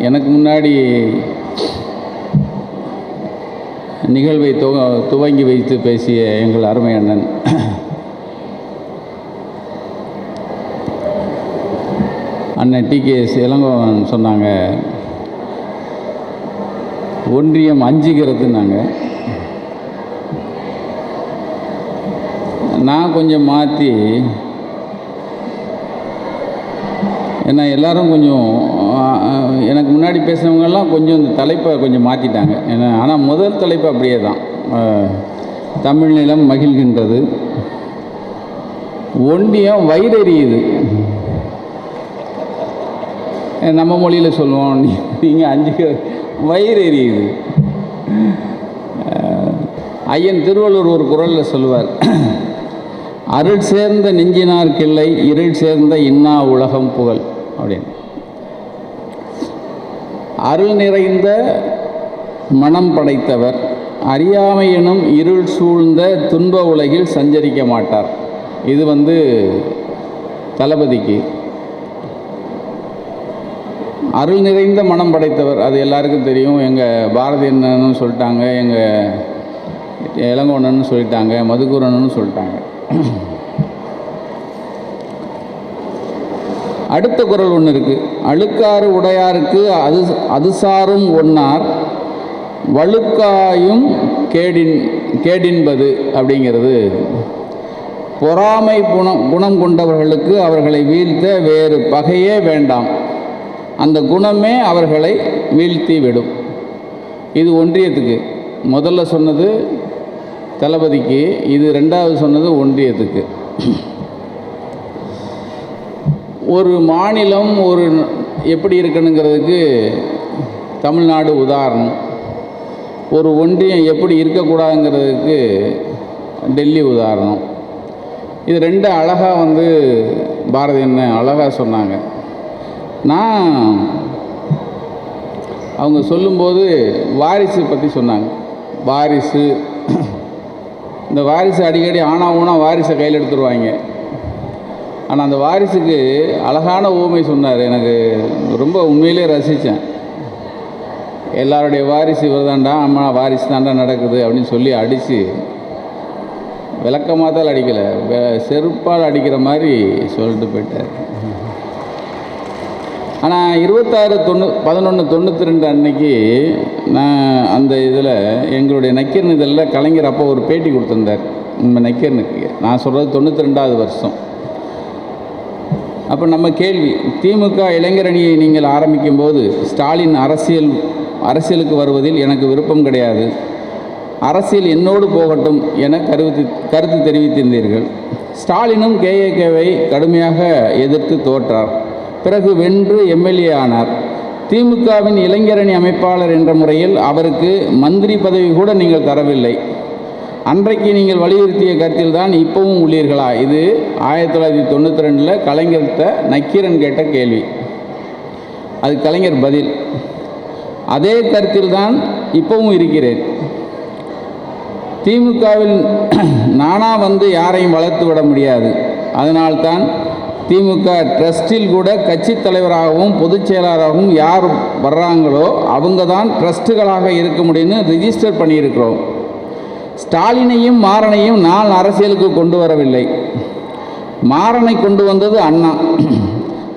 எனக்கு முன்னாடி நிகழ்வை துவ துவங்கி வைத்து பேசிய எங்கள் அருமை அண்ணன். அண்ணன் டி. கே. எஸ். இளங்கோவன் சொன்னாங்க ஒன்றியம் அஞ்சுகிறதுனாங்க நான் கொஞ்சம் மாற்றி ஏன்னா எல்லாரும் கொஞ்சம் எனக்கு முன்னாடி பேசுனவங்கெல்லாம் கொஞ்சம் இந்த தலைப்பை கொஞ்சம் மாற்றிட்டாங்க ஏன்னா ஆனால் முதல் தலைப்பு அப்படியே தான். தமிழ் நிலம் மகிழ்கின்றது. ஒன்றியம் வயிறெறியுது நம்ம மொழியில் சொல்லுவோம். நீங்கள் அஞ்சு வயிறு எரியுது. ஐயன் திருவள்ளுவர் ஒரு குரலில் சொல்லுவார். அருள் சேர்ந்த நெஞ்சினார் கிள்ளை இருள் சேர்ந்த இன்னா உலகம் புகழ். அப்படின்னு. அருள் நிறைந்த மனம் படைத்தவர். அறியாமை எனும் இருள் சூழ்ந்த துன்ப உலகில் சஞ்சரிக்க மாட்டார். இது வந்து தளபதிக்கு. அருள் நிறைந்த மனம் படைத்தவர். அது எல்லாருக்கும் தெரியும். எங்கள் பாரதி சொல்லிட்டாங்க. எங்கள் இளங்கோணன்னு சொல்லிட்டாங்க. மதுக்கூரன்னு சொல்லிட்டாங்க. அடுத்த குரல் ஒன்று இருக்குது அழுக்காறு உடையாருக்கு அது அது சாரும் ஒன்னார் வழுக்காயும் கேடின் கேடின்பது அப்படிங்கிறது. பொறாமை குணம் குணம் கொண்டவர்களுக்கு அவர்களை வீழ்த்த வேறு பகையே வேண்டாம். அந்த குணமே அவர்களை வீழ்த்தி விடும் இது ஒன்றியத்துக்கு. முதல்ல சொன்னது தளபதிக்கு இது ரெண்டாவது சொன்னது ஒன்றியத்துக்கு. ஒரு மாநிலம் ஒரு எப்படி இருக்கணுங்கிறதுக்கு தமிழ்நாடு உதாரணம். ஒரு ஒன்றியம் எப்படி இருக்கக்கூடாதுங்கிறதுக்கு டெல்லி உதாரணம். இது ரெண்டு அழகாக வந்து பாரதி என்ன அழகாக சொன்னாங்க. நான் அவங்க சொல்லும்போது வாரிசு பற்றி சொன்னாங்க. வாரிசு. இந்த வாரிசு அடிக்கடி ஆனா ஊனா வாரிசை கையில் எடுத்துருவாங்க. ஆனால் அந்த வாரிசுக்கு அழகான ஊமை சொன்னார். எனக்கு ரொம்ப உண்மையிலே ரசித்தேன் எல்லாருடைய வாரிசு இவர் தாண்டா அம்மா வாரிசு தாண்டா நடக்குது அப்படின்னு சொல்லி அடித்து விளக்கமாத்தால் அடிக்கலை. செருப்பால் அடிக்கிற மாதிரி சொல்லிட்டு போயிட்டார். ஆனால் இருபத்தாறு தொண்ணூ பதினொன்று தொண்ணூற்றி ரெண்டு அன்னைக்கு நான் அந்த இதில் எங்களுடைய நக்கீரன் இதழில் கலைஞர் அப்போ ஒரு பேட்டி கொடுத்துருந்தார். நம்ம நக்கீரனுக்கு. நான் சொல்கிறது தொண்ணூற்றி ரெண்டாவது வருஷம். அப்போ நம்ம கேள்வி திமுக இளைஞரணியை நீங்கள் ஆரம்பிக்கும் போது ஸ்டாலின் அரசியல் அரசியலுக்கு வருவதில் எனக்கு விருப்பம் கிடையாது. அரசியல் என்னோடு போகட்டும் என கருத்து கருத்து தெரிவித்திருந்தீர்கள். ஸ்டாலினும் கேஏகேவை கடுமையாக எதிர்த்து தோற்றார். பிறகு வென்று எம்எல்ஏ ஆனார். திமுகவின் இளைஞரணி அமைப்பாளர் என்ற முறையில் அவருக்கு மந்திரி பதவி கூட நீங்கள் தரவில்லை. அன்றைக்கு நீங்கள் வலியுறுத்திய கருத்தில் தான் இப்பவும் உள்ளீர்களா? இது ஆயிரத்தி தொள்ளாயிரத்தி தொண்ணூற்றி ரெண்டில் கலைஞர்கிட்ட நக்கீரன் கேட்ட கேள்வி. அது கலைஞர் பதில். அதே கருத்தில் தான் இப்பவும் இருக்கிறேன். திமுகவில் நானாக வந்து யாரையும் வளர்த்து விட முடியாது. அதனால்தான் திமுக ட்ரஸ்டில் கூட கட்சி தலைவராகவும் பொதுச் செயலாளராகவும் யார் வர்றாங்களோ அவங்க தான் ட்ரஸ்ட்டுகளாக இருக்க முடியும்னு ரிஜிஸ்டர் பண்ணியிருக்கிறோம். ஸ்டாலினையும் மாறனையும் நான் அரசியலுக்கு கொண்டு வரவில்லை. மாறனை கொண்டு வந்தது அண்ணா.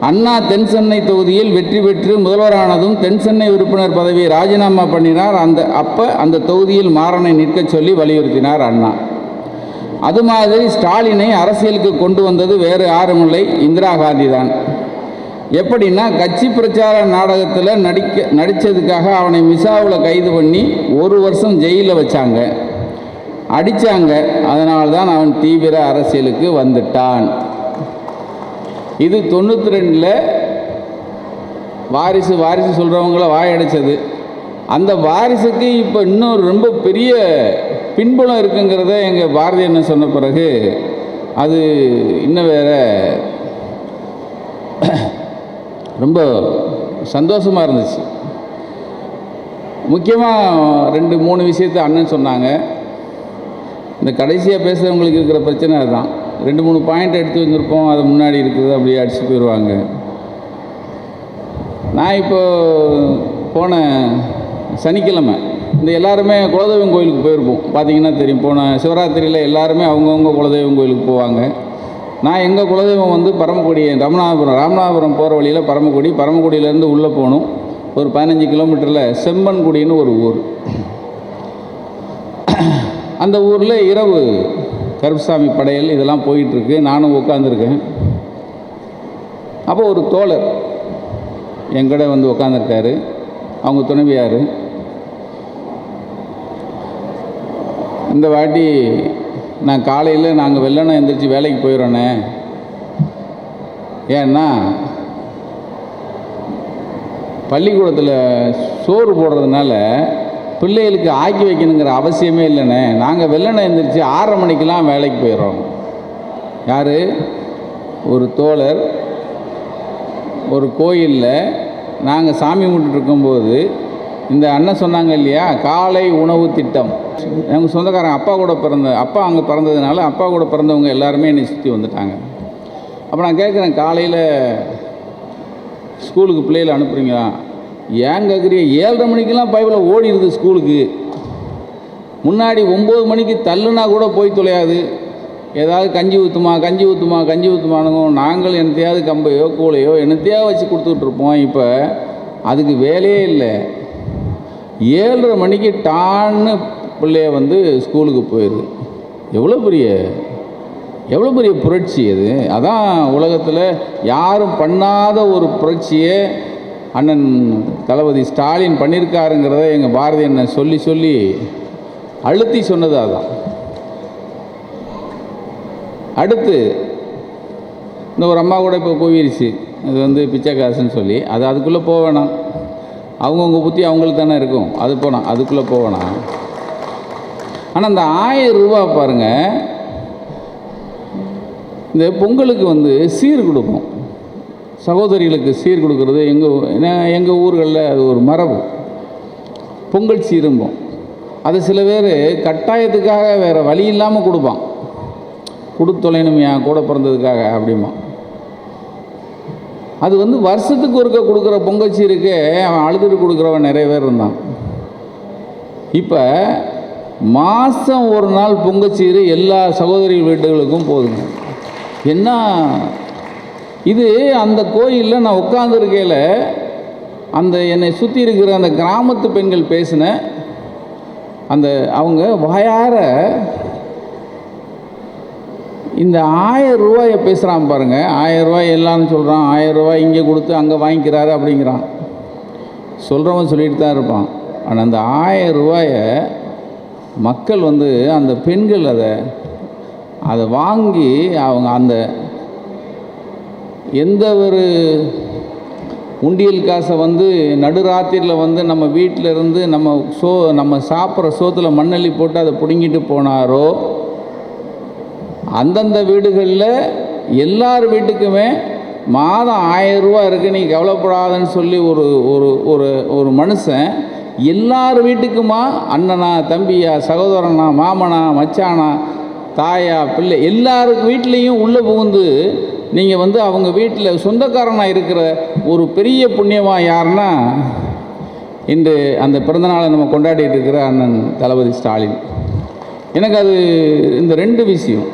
அண்ணா தென் சென்னை தொகுதியில் வெற்றி பெற்று முதல்வரானதும் தென் சென்னை உறுப்பினர் பதவியை ராஜினாமா பண்ணினார். அந்த அப்போ அந்த தொகுதியில் மாறனை நிற்கச் சொல்லி வலியுறுத்தினார் அண்ணா. அது மாதிரி ஸ்டாலினை அரசியலுக்கு கொண்டு வந்தது வேறு யாருமில்லை. இந்திரா காந்தி தான் எப்படின்னா கட்சி பிரச்சார நாடகத்தில் நடிக்க நடித்ததுக்காக அவனை மிசாவில் கைது பண்ணி ஒரு வருஷம் ஜெயிலில் வச்சாங்க. அடித்தாங்க அதனால்தான் அவன் தீவிர அரசியலுக்கு வந்துட்டான். இது தொண்ணூற்றி ரெண்டில் வாரிசு வாரிசு சொல்கிறவங்கள வாயடைச்சது. அந்த வாரிசுக்கு இப்போ இன்னும் ரொம்ப பெரிய பின்புலம் இருக்குங்கிறத எங்கள் பாரதி அண்ணன் சொன்ன பிறகு அது இன்னும் வேற ரொம்ப சந்தோஷமாக இருந்துச்சு. முக்கியமாக ரெண்டு மூணு விஷயத்தை அண்ணன் சொன்னாங்க. இந்த கடைசியாக பேசுகிறவங்களுக்கு இருக்கிற பிரச்சனை அதுதான். ரெண்டு மூணு பாயிண்ட் எடுத்து வந்திருப்போம் அது முன்னாடி இருக்குது அப்படியே அடிச்சு போயிடுவாங்க நான் இப்போ போன சனிக்கிழமை இந்த எல்லாருமே குலதெய்வம் கோயிலுக்கு போயிருப்போம். பார்த்தீங்கன்னா தெரியும் போன சிவராத்திரியில் எல்லாருமே அவங்கவுங்க குலதெய்வம் கோயிலுக்கு போவாங்க. நான் எங்கள் குலதெய்வம் வந்து பரமக்குடி ராமநாதபுரம் ராமநாதபுரம் போகிற வழியில் பரமக்குடி பரமக்குடியிலேருந்து உள்ளே போகணும். ஒரு பதினஞ்சு கிலோமீட்டரில் செம்மன்குடின்னு ஒரு ஊர். அந்த ஊரில் இரவு கருப்புசாமி படையல் இதெல்லாம் போயிட்டுருக்கு. நானும் உட்காந்துருக்கேன் அப்போ ஒரு தோழர் என்கூட வந்து உட்காந்துருக்காரு அவங்க துணைவியார். இந்த வாட்டி நான் காலையில் நாங்கள் வெள்ளனை எந்திரிச்சு வேலைக்கு போயிடறோண்ணே ஏன்னா பள்ளிக்கூடத்தில் சோறு போடுறதுனால பிள்ளைகளுக்கு ஆக்கி வைக்கணுங்கிற அவசியமே இல்லைண்ணே. நாங்கள் வெள்ளனை எழுந்திரிச்சு ஆறரை மணிக்கெலாம் வேலைக்கு போயிடுறோம். யார்? ஒரு தோழர். ஒரு கோயிலில் நாங்கள் சாமி கும்பிட்டுருக்கும்போது இந்த அண்ணன் சொன்னாங்க இல்லையா? காலை உணவு திட்டம். எங்கள் சொந்தக்காரன் அப்பா கூட பிறந்த அப்பா அங்கே பிறந்ததுனால அப்பா கூட பிறந்தவங்க எல்லாருமே என்னை சுற்றி வந்துட்டாங்க. அப்போ நான் கேட்குறேன் காலையில் ஸ்கூலுக்கு பிள்ளைகளை அனுப்புகிறீங்களா ஏன் கேட்குறீங்க ஏழரை மணிக்கெல்லாம் பைபிள் ஓடிடுது ஸ்கூலுக்கு. முன்னாடி ஒம்பது மணிக்கு தள்ளுனா கூட போய் தொலையாது. ஏதாவது கஞ்சி ஊற்றுமா கஞ்சி ஊற்றுமா கஞ்சி ஊற்றுமானுங்க நாங்கள் என்னத்தையாவது கம்பையோ கூலையோ என்னத்தையாவது வச்சு கொடுத்துட்ருப்போம் இப்போ. அதுக்கு வேலையே இல்லை. ஏழரை மணிக்கு டான்னு பிள்ளைய வந்து ஸ்கூலுக்கு போயிடுது. எவ்வளோ பெரிய எவ்வளோ பெரிய புரட்சி அது. அதான் உலகத்தில் யாரும் பண்ணாத ஒரு புரட்சியை அண்ணன் தளபதி ஸ்டாலின் பண்ணியிருக்காருங்கிறத எங்கள் பாரதி அண்ணன் சொல்லி சொல்லி அழுத்தி சொன்னது அதான். அடுத்து இந்த ஒரு அம்மா கூட இப்போ போயிருச்சு. அது வந்து பிச்சைக்காசுன்னு சொல்லி. அது அதுக்குள்ளே போக வேணாம். அவங்கவுங்க புத்தி அவங்களுக்கு தானே இருக்கும். அது போனால் அதுக்குள்ளே போக வேணாம். ஆனால் அந்த ஆயிரம் ரூபா பாருங்கள் இந்த பொங்கலுக்கு வந்து சீர் கொடுக்கும் சகோதரிகளுக்கு சீர் கொடுக்கறது. எங்கள் எங்கள் ஊர்களில் அது ஒரு மரபு. பொங்கல் சீரும்போம் அது சில பேர் கட்டாயத்துக்காக வேறு வழி இல்லாமல் கொடுப்பான். கொடுத்தொலைணுமையா கூட பிறந்ததுக்காக அப்படிமா அது வந்து வருஷத்துக்கு ஒருக்க கொடுக்குற பொங்கல் சீருக்கு அவன் அழுதுட்டு கொடுக்குறவன் நிறைய பேர் இருந்தான். இப்போ மாதம் ஒரு நாள் பொங்கச்சீரு எல்லா சகோதரி வீட்டுகளுக்கும் போதுங்க. என்ன இது அந்த கோயிலில் நான் உட்காந்துருக்கையில் அந்த என்னை சுற்றி இருக்கிற அந்த கிராமத்து பெண்கள் பேசின அந்த அவங்க வாயார இந்த ஆயிரம் ரூபாயை பேசுகிறான் பாருங்க. ஆயிரம் ரூபாய் எல்லாம்னு சொல்கிறான் ஆயிரம் ரூபாய் இங்கே கொடுத்து அங்கே வாங்கிக்கிறாரு அப்படிங்கிறான். சொல்கிறவன் சொல்லிட்டு தான் இருப்பான். ஆனால் அந்த ஆயிரம் ரூபாயை மக்கள் வந்து அந்த பெண்கள் அதை அதை வாங்கி அவங்க அந்த எந்த ஒரு உண்டியல் காசை வந்து நடுராத்திரியில் வந்து நம்ம வீட்டில் இருந்து நம்ம சோ நம்ம சாப்பிட்ற சோத்தில் மண்ணள்ளி போட்டு அதை பிடுங்கிட்டு போனாரோ அந்தந்த வீடுகளில் எல்லார் வீட்டுக்குமே மாதம் ஆயிரம் ரூபா இருக்குது நீ கவலைப்படாதன்னு சொல்லி ஒரு ஒரு ஒரு ஒரு மனுஷன் எல்லார் வீட்டுக்குமா? அண்ணனா தம்பியா சகோதரனா மாமனா மச்சானா தாயா பிள்ளை எல்லாருக்கு வீட்லேயும் உள்ளே புகுந்து நீங்கள் வந்து அவங்க வீட்டில் சொந்தக்காரனாக இருக்கிற ஒரு பெரிய புண்ணியமாக யாருன்னா இன்று அந்த பிறந்தநாளை நம்ம கொண்டாடிட்டு இருக்கிற அண்ணன் தளபதி ஸ்டாலின். எனக்கு அது இந்த ரெண்டு விஷயம்.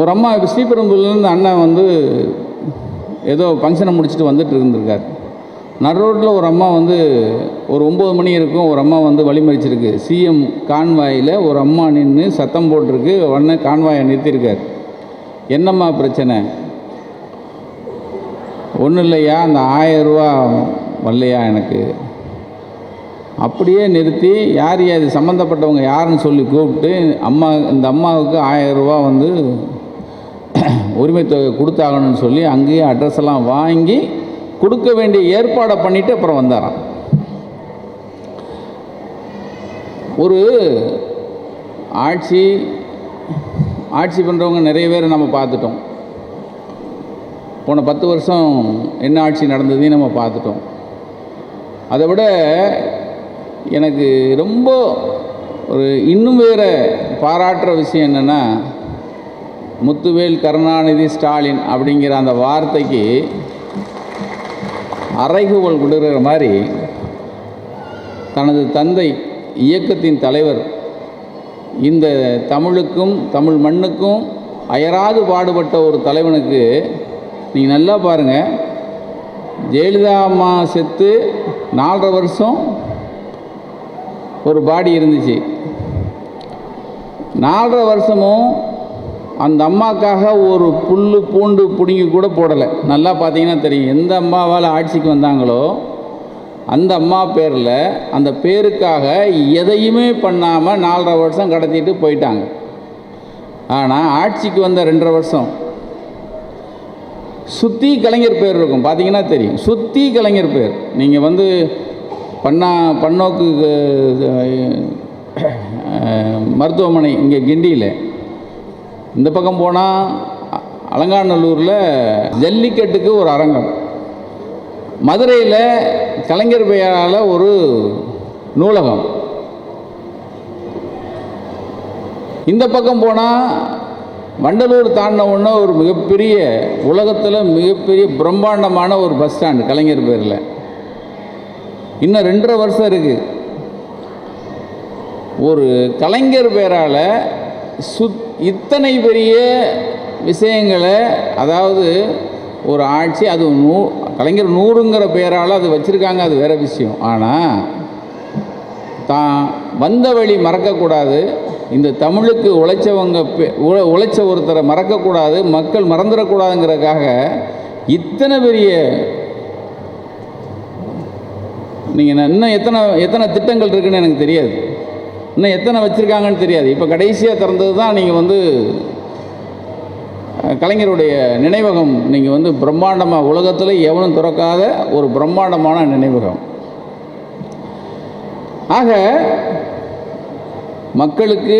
ஒரு அம்மா இப்போ ஸ்ரீபெரும்புலேருந்து அண்ணன் வந்து ஏதோ ஃபங்க்ஷனை முடிச்சுட்டு வந்துட்டு இருந்திருக்கார். நடு ரோட்டில் ஒரு அம்மா வந்து ஒரு ஒம்பது மணி இருக்கும் ஒரு அம்மா வந்து வழிமறிச்சிருக்கு. சிஎம் கான்வாயில் ஒரு அம்மா நின்று சத்தம் போட்டிருக்கு உடனே கான்வாயை நிறுத்தியிருக்கார். என்னம்மா பிரச்சனை? ஒன்றும் இல்லையா? அந்த ஆயிரம் ரூபா வரலையா எனக்கு? அப்படியே நிறுத்தி யார் யார் சம்மந்தப்பட்டவங்க யாருன்னு சொல்லி கூப்பிட்டு அம்மா இந்த அம்மாவுக்கு ஆயிரம் ரூபா வந்து உரிமை தொகை கொடுத்தாகணும்னு சொல்லி அங்கேயே அட்ரஸ் எல்லாம் வாங்கி கொடுக்க வேண்டிய ஏற்பாடை பண்ணிவிட்டு அப்புறம் வந்தாராம். ஒரு ஆட்சி ஆட்சி பண்ணுறவங்க நிறைய பேர் நம்ம பார்த்துட்டோம். போன பத்து வருஷம் என்ன ஆட்சி நடந்ததையும் நம்ம பார்த்துட்டோம். அதை விட எனக்கு ரொம்ப ஒரு இன்னும் வேறு பாராட்டுற விஷயம் என்னென்னா முத்துவேல் கருணாநிதி ஸ்டாலின் அப்படிங்கிற அந்த வார்த்தைக்கு அறைகுவல் கொடுக்குற மாதிரி தனது தந்தை இயக்கத்தின் தலைவர் இந்த தமிழுக்கும் தமிழ் மண்ணுக்கும் அயராது பாடுபட்ட ஒரு தலைவனுக்கு நீங்கள் நல்லா பாருங்கள் ஜெயலலிதா அம்மா செத்து நாலரை வருஷம் ஒரு பாடி இருந்துச்சு. நாலரை வருஷமும் அந்த அம்மாக்காக ஒரு புல் பூண்டு பிடுங்கி கூட போடலை. நல்லா பார்த்தீங்கன்னா தெரியும். எந்த அம்மாவால் ஆட்சிக்கு வந்தாங்களோ அந்த அம்மா பேரில் அந்த பேருக்காக எதையுமே பண்ணாமல் நாலரை வருஷம் கடத்திட்டு போயிட்டாங்க. ஆனால் ஆட்சிக்கு வந்த ரெண்டரை வருஷம். சுத்தி கலைஞர் பேர் இருக்கும் பார்த்தீங்கன்னா தெரியும். சுத்தி கலைஞர் பேர். நீங்கள் வந்து பண்ணா பன்னோக்கு மருத்துவமனை இங்கே கிண்டியில். இந்த பக்கம் போனால் அலங்காநல்லூரில் ஜல்லிக்கட்டுக்கு ஒரு அரங்கம். மதுரையில் கலைஞர் பெயரால் ஒரு நூலகம். இந்த பக்கம் போனால் வண்டலூர் தாண்டின ஒரு மிகப்பெரிய உலகத்தில் மிகப்பெரிய பிரம்மாண்டமான ஒரு பஸ் ஸ்டாண்டு கலைஞர் பேரில். இன்னும் ரெண்டரை வருஷம் இருக்குது ஒரு கலைஞர் பேரால் சுத் இத்தனை பெரிய விஷயங்களை அதாவது ஒரு ஆட்சி அது நூ கலைஞர் நூறுங்கிற பெயரால் அது வச்சுருக்காங்க அது வேறு விஷயம். ஆனால் தான் வந்த வழி மறக்கக்கூடாது. இந்த தமிழுக்கு உழைச்சவங்க உழ உழைச்ச ஒருத்தரை மறக்கக்கூடாது மக்கள் மறந்துடக்கூடாதுங்கிறதுக்காக இத்தனை பெரிய நீங்கள் இன்னும் எத்தனை எத்தனை திட்டங்கள் இருக்குன்னு எனக்கு தெரியாது. இன்னும் எத்தனை வச்சுருக்காங்கன்னு தெரியாது. இப்போ கடைசியாக திறந்தது தான் நீங்கள் வந்து கலைஞருடைய நினைவகம் நீங்கள் வந்து பிரம்மாண்டமாக உலகத்தில் எவனும் திறக்காத ஒரு பிரம்மாண்டமான நினைவகம். ஆக மக்களுக்கு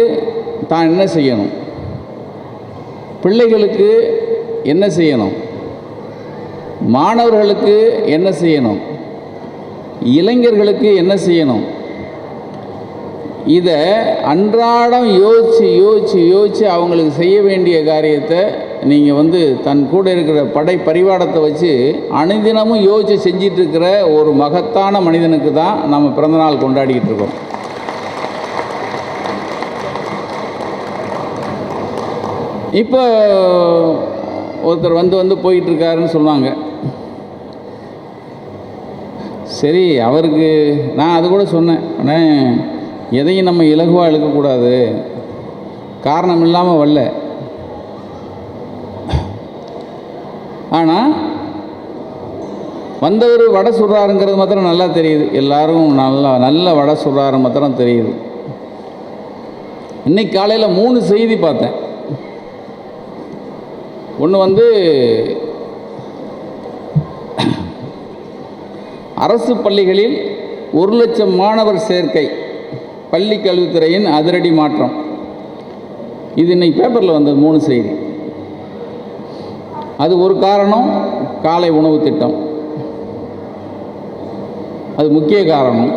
தான் என்ன செய்யணும்? பிள்ளைகளுக்கு என்ன செய்யணும்? மாணவர்களுக்கு என்ன செய்யணும்? இளைஞர்களுக்கு என்ன செய்யணும்? இதை அன்றாடம் யோசித்து யோசித்து யோசித்து அவங்களுக்கு செய்ய வேண்டிய காரியத்தை நீங்கள் வந்து தன் கூட இருக்கிற படை பரிவாரத்தை வச்சு அனுதினமும் யோசித்து செஞ்சிட்டு இருக்கிற ஒரு மகத்தான மனிதனுக்கு தான் நம்ம பிறந்தநாள் கொண்டாடிக்கிட்டு இருக்கோம். இப்போ ஒருத்தர் வந்து வந்து போயிட்டு இருக்காருன்னு சொன்னாங்க. சரி அவருக்கு நான் அது கூட சொன்னேன். ஆனால் எதையும் நம்ம இலகுவாக இழுக்கக்கூடாது. காரணம் இல்லாமல் வரல. ஆனால் வந்தவர் வடை சுடுறாருங்கிறது மாத்திரம் நல்லா தெரியுது. எல்லாரும் நல்லா நல்ல வடை சுடுறாரு மாத்திரம் தெரியுது. இன்னைக்கு காலையில் மூணு செய்தி பார்த்தேன். ஒன்று வந்து அரசு பள்ளிகளில் ஒரு லட்சம் மாணவர் சேர்க்கை பள்ளி கல்வித்துறையின் அதிரடி மாற்றம். இது இன்னைக்கு பேப்பரில் வந்தது மூணு செய்தி. அது ஒரு காரணம் காலை உணவு திட்டம். அது முக்கிய காரணம்.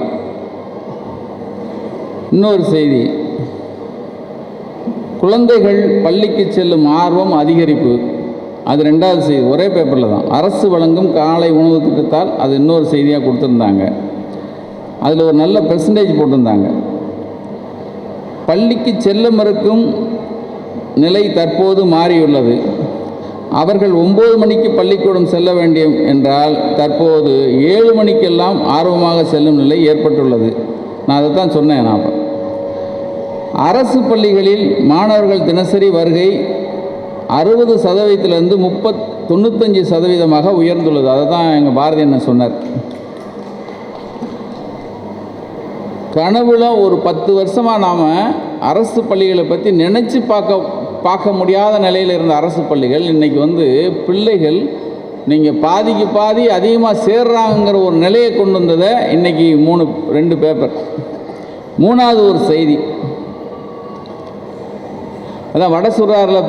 இன்னொரு செய்தி. குழந்தைகள் பள்ளிக்கு செல்லும் ஆர்வம் அதிகரிப்பு. அது ரெண்டாவது செய்தி. ஒரே பேப்பரில் தான். அரசு வழங்கும் காலை உணவு திட்டத்தால் அது இன்னொரு செய்தியாக கொடுத்துருந்தாங்க. அதில் ஒரு நல்ல பெர்சன்டேஜ் போட்டிருந்தாங்க. பள்ளிக்கு செல்ல மறுக்கும் நிலை தற்போது மாறியுள்ளது. அவர்கள் ஒம்பது மணிக்கு பள்ளிக்கூடம் செல்ல வேண்டும் என்றால் தற்போது ஏழு மணிக்கெல்லாம் ஆர்வமாக செல்லும் நிலை ஏற்பட்டுள்ளது. நான் அதை தான் சொன்னேன் நான். அரசு பள்ளிகளில் மாணவர்கள் தினசரி வருகை அறுபது சதவீதத்திலிருந்து முப்பத் தொண்ணூத்தஞ்சு சதவீதமாக உயர்ந்துள்ளது. அதை தான் எங்கள் பாரதி என்ன சொன்னார். கனவுல ஒரு பத்து வருஷமாக நாம் அரசு பள்ளிகளை பற்றி நினச்சி பார்க்க பார்க்க முடியாத நிலையில் இருந்த அரசு பள்ளிகள் இன்றைக்கி வந்து பிள்ளைகள் நீங்கள் பாதிக்கு பாதி அதிகமாக சேர்றாங்கிற ஒரு நிலையை கொண்டு வந்ததை இன்றைக்கி மூணு ரெண்டு பேப்பர். மூணாவது ஒரு செய்தி. அதான் வட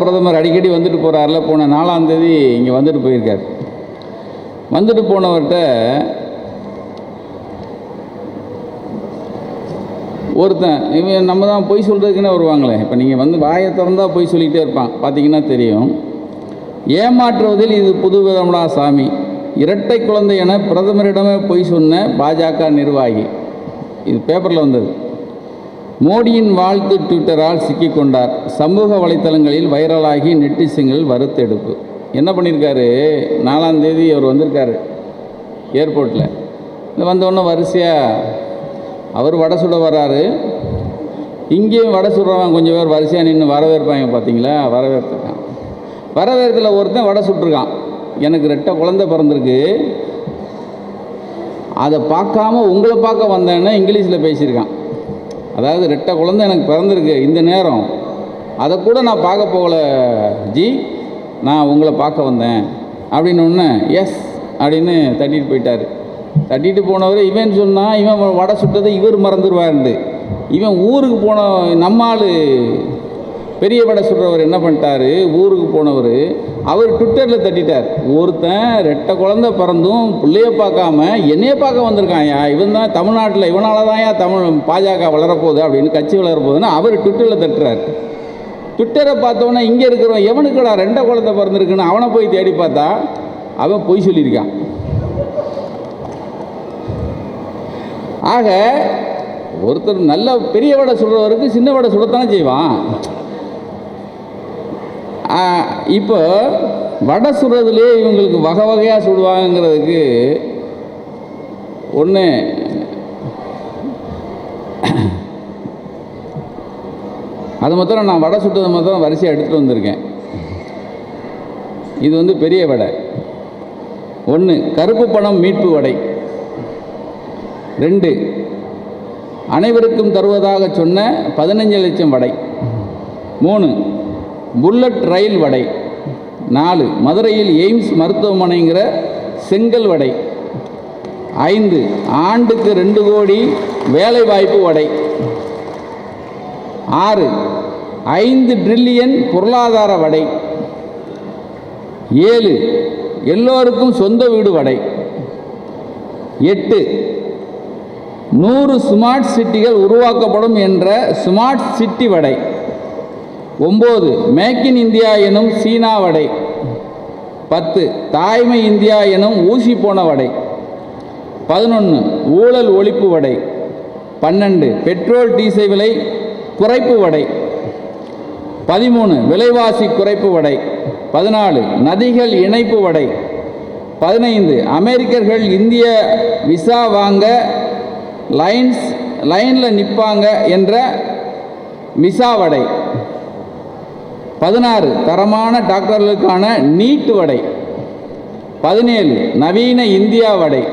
பிரதமர் அடிக்கடி வந்துட்டு போகிறாரில் போன நாலாம் தேதி இங்கே வந்துட்டு போயிருக்கார். வந்துட்டு போனவர்கிட்ட ஒருத்தன் இவன் நம்ம தான் பொய் சொல்கிறதுக்குன்னே வருவாங்களே. இப்போ நீங்கள் வந்து வாயை திறந்தா பொய் சொல்லிகிட்டே இருப்பான். பார்த்தீங்கன்னா தெரியும். ஏமாற்றுவதில் இது புது விதமடா சாமி. இரட்டை குழந்தை என பிரதமரிடமே பொய் சொன்ன பாஜக நிர்வாகி. இது பேப்பரில் வந்தது. மோடியின் வாழ்த்து ட்விட்டரால் சிக்கிக்கொண்டார் சமூக வலைத்தளங்களில் வைரலாகி நெட்டிசன்கள் வருத்தெடுப்பு என்ன பண்ணியிருக்காரு நாலாம் தேதி அவர் வந்திருக்காரு. ஏர்போர்ட்டில் இந்த வந்தோடனே வரிசையாக அவர் வடை சுட வர்றாரு. இங்கேயும் வடை சுடுறவன் கொஞ்சம் பேர் வரிசையாக நின்று வரவேற்பாங்க பார்த்தீங்களா வரவேற்பிருக்கான் வரவேற்பில் ஒருத்தன் வடை சுட்டுருக்கான். எனக்கு ரெட்டை குழந்தை பிறந்திருக்கு. அதை பார்க்காம உங்களை பார்க்க வந்தேன்னா இங்கிலீஷில் பேசியிருக்கான். அதாவது ரெட்டை குழந்தை எனக்கு பிறந்திருக்கு இந்த நேரம். அதை கூட நான் பார்க்க போகல ஜி. நான் உங்களை பார்க்க வந்தேன். அப்படின்னு ஒன்று எஸ் அப்படின்னு தட்டிட்டு போயிட்டார். தட்டிட்டு போனவர் இவன் சொன்னால் இவன் வடை சுட்டதை இவர் மறந்துடுவார்ண்டு இவன் ஊருக்கு போன நம்ம ஆள் பெரிய வடை சுடுறவர் என்ன பண்ணிட்டாரு? ஊருக்கு போனவர் அவர் ட்விட்டரில் தட்டிட்டார். ஒருத்தன் ரெட்டை குழந்தை பிறந்தும் பிள்ளைய பார்க்காம என்னைய பார்க்க வந்திருக்காயா இவன் தான் தமிழ்நாட்டில் இவனால தான்யா தமிழ் பாஜக வளரப்போகுது அப்படின்னு கட்சி வளரப்போகுதுன்னு அவர் ட்விட்டரில் தட்டுறார். ட்விட்டரை பார்த்தோன்னே இங்கே இருக்கிறவன் எவனுக்குடா ரெண்டை குழந்தை பிறந்திருக்குன்னு அவனை போய் தேடி பார்த்தா? அவன் பொய் சொல்லியிருக்கான். ஆக ஒருத்தர் நல்ல பெரிய வடை சுடுறவருக்கு சின்ன வடை சுடத்தானே செய்வான். இப்போ வடை சுடுறதுலே இவங்களுக்கு வகை வகையாக சுடுவாங்கங்கிறதுக்கு ஒன்று அது மாத்திரம் நான் வடை சுட்டது மாத்திரம் வரிசையாக எடுத்துகிட்டு வந்திருக்கேன். இது வந்து பெரிய வடை. ஒன்று கருப்பு பணம் மீட்பு வடை. ரெண்டு. அனைவருக்கும் தருவதாக சொன்ன பதினஞ்சு லட்சம் வடை. மூணு புல்லட் ரயில் வடை. நாலு மதுரையில் எய்ம்ஸ் மருத்துவமனைங்கிற செங்கல் வடை. ஐந்து ஆண்டுக்கு ரெண்டு கோடி வேலைவாய்ப்பு வடை. ஆறு ஐந்து ட்ரில்லியன் பொருளாதார வடை. ஏழு எல்லோருக்கும் சொந்த வீடு வடை. எட்டு நூறு ஸ்மார்ட் சிட்டிகள் உருவாக்கப்படும் என்ற ஸ்மார்ட் சிட்டி வடை. ஒம்பது மேக் இன் இந்தியா எனும் சீனா வடை. பத்து தாய்மை இந்தியா எனும் ஊசி போன வடை. பதினொன்று ஊழல் ஒழிப்பு வடை. பன்னெண்டு பெட்ரோல் டீசல் விலை குறைப்பு வடை. பதிமூணு விலைவாசி குறைப்பு வடை. பதினாலு நதிகள் இணைப்பு வடை. பதினைந்து அமெரிக்கர்கள் இந்திய விசா வாங்க லைன்ஸ் லைனில் நிற்பாங்க என்ற மிசா வடை. பதினாறு தரமான டாக்டர்களுக்கான நீட்டு வடை. பதினேழு நவீன இந்தியா வடை.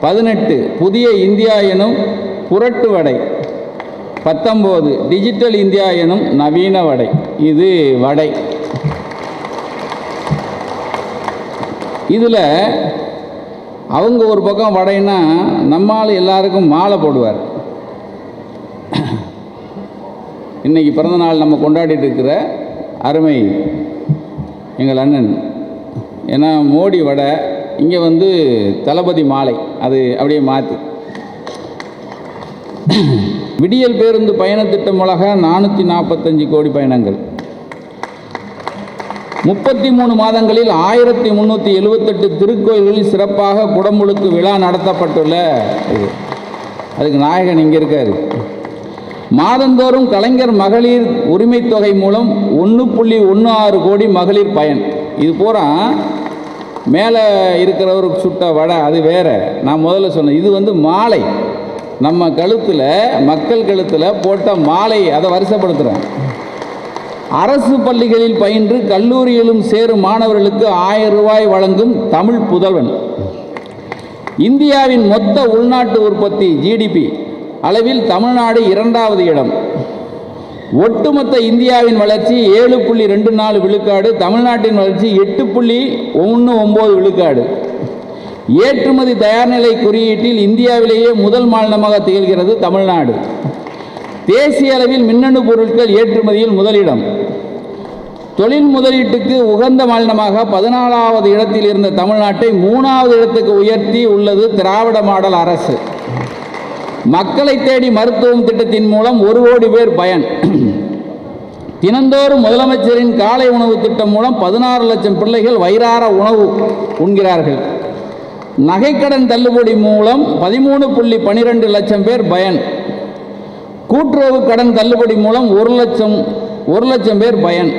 பதினெட்டு புதிய இந்தியா எனும் புரட்டு வடை. பத்தொம்போது டிஜிட்டல் இந்தியா எனும் நவீன வடை. இது வடை. இதில் அவங்க ஒரு பக்கம் வடைன்னா நம்மால் எல்லாருக்கும் மாலை போடுவார். இன்னைக்கு பிறந்தநாள் நம்ம கொண்டாடிட்டு இருக்கிற அருமை எங்கள் அண்ணன். ஏன்னா மோடி வடை இங்கே வந்து தளபதி மாலை அது அப்படியே மாற்று விடியல் பேருந்து பயண திட்டம் உலக நானூற்றி நாற்பத்தஞ்சு கோடி பயணங்கள். முப்பத்தி மூணு மாதங்களில் ஆயிரத்தி முந்நூற்றி எழுபத்தெட்டு திருக்கோயில்களில் சிறப்பாக குடமுழுக்கு விழா நடத்தப்பட்டுள்ள அதுக்கு நாயகன் இங்கே இருக்கார். மாதந்தோறும் கலைஞர் மகளிர் உரிமை தொகை மூலம் ஒன்று புள்ளி ஒன்று ஆறு கோடி மகளிர் பயன். இது பூரா மேலே இருக்கிறவருக்கு சுட்ட வடை அது வேற. நான் முதல்ல சொன்னேன் இது வந்து மாலை. நம்ம கழுத்தில் மக்கள் கழுத்தில் போட்ட மாலை அதை வரிசைப்படுத்துகிறேன் அரசு பள்ளிகளில் பயின்று கல்லூரியிலும் சேரும் மாணவர்களுக்கு ஆயிரம் ரூபாய் வழங்கும் தமிழ் புதல்வன். இந்தியாவின் மொத்த உள்நாட்டு உற்பத்தி ஜிடிபி அளவில் தமிழ்நாடு இரண்டாவது இடம். ஒட்டுமொத்த இந்தியாவின் வளர்ச்சி ஏழு புள்ளி ரெண்டு நாலு விழுக்காடு தமிழ்நாட்டின் வளர்ச்சி எட்டு புள்ளி ஒன்று ஒம்பது விழுக்காடு. ஏற்றுமதி தயார்நிலை குறியீட்டில் இந்தியாவிலேயே முதல் மாநிலமாக திகழ்கிறது தமிழ்நாடு. தேசிய அளவில் மின்னணு பொருட்கள் ஏற்றுமதியில் முதலிடம். தொழில் முதலீட்டுக்கு உகந்த மாநிலமாக பதினாலாவது இடத்தில் இருந்த தமிழ்நாட்டை மூணாவது இடத்துக்கு உயர்த்தி உள்ளது திராவிட மாடல் அரசு. மக்களை தேடி மருத்துவம் திட்டத்தின் மூலம் ஒரு கோடி பேர் பயன். தினந்தோறும் முதலமைச்சரின் காலை உணவு திட்டம் மூலம் பதினாறு லட்சம் பிள்ளைகள் வயிறார உணவு உண்கிறார்கள். நகைக்கடன் தள்ளுபடி மூலம் பதிமூணு புள்ளி பனிரெண்டு லட்சம் பேர் பயன். கூட்டுறவு கடன் தள்ளுபடி மூலம் ஒரு லட்சம் ஒரு லட்சம் பேர் பயன்.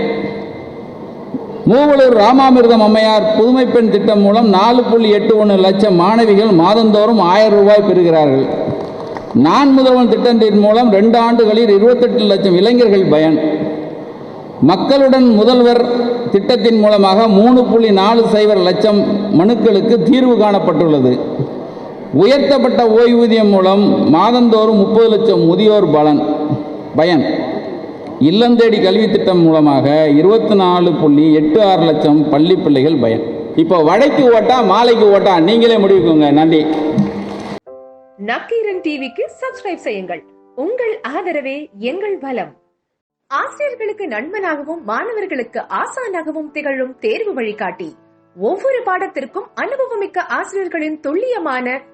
மூவலூர் ராமாமிர்தம் அம்மையார் புதுமை பெண் திட்டம் மூலம் நாலு புள்ளி எட்டு ஒன்று லட்சம் மாணவிகள் மாதந்தோறும் ஆயிரம் ரூபாய் பெறுகிறார்கள். நான் முதல்வன் திட்டத்தின் மூலம் ரெண்டு ஆண்டுகளில் இருபத்தெட்டு லட்சம் இளைஞர்கள் பயன். மக்களுடன் முதல்வர் திட்டத்தின் மூலமாக மூணு புள்ளி நாலு சைபர் லட்சம் மனுக்களுக்கு தீர்வு காணப்பட்டுள்ளது. உயர்த்தப்பட்ட ஓய்வூதியம் மூலம் மாதந்தோறும் முப்பது லட்சம் முதியோர் பலன் பயன். இல்லந்தேடி கல்வி திட்டம் மூலமாக இருபத்தி நாலு புள்ளி எட்டு ஆறு லட்சம் பள்ளி பிள்ளைகள் பயன். இப்போ வடைக்கு ஓட்டா மாலைக்கு ஓட்டா நீங்களே முடிவுக்குங்க. நன்றி. நக்கீரன் டிவிக்கு சப்ஸ்கிரைப் செய்யுங்கள். உங்கள் ஆதரவே எங்கள் பலம் ஆசிரியர்களுக்கு நண்பனாகவும் மாணவர்களுக்கு ஆசானாகவும் திகழும் தேர்வு வழிகாட்டி. ஒவ்வொரு பாடத்திற்கும் அனுபவமிக்க ஆசிரியர்களின் துல்லியமான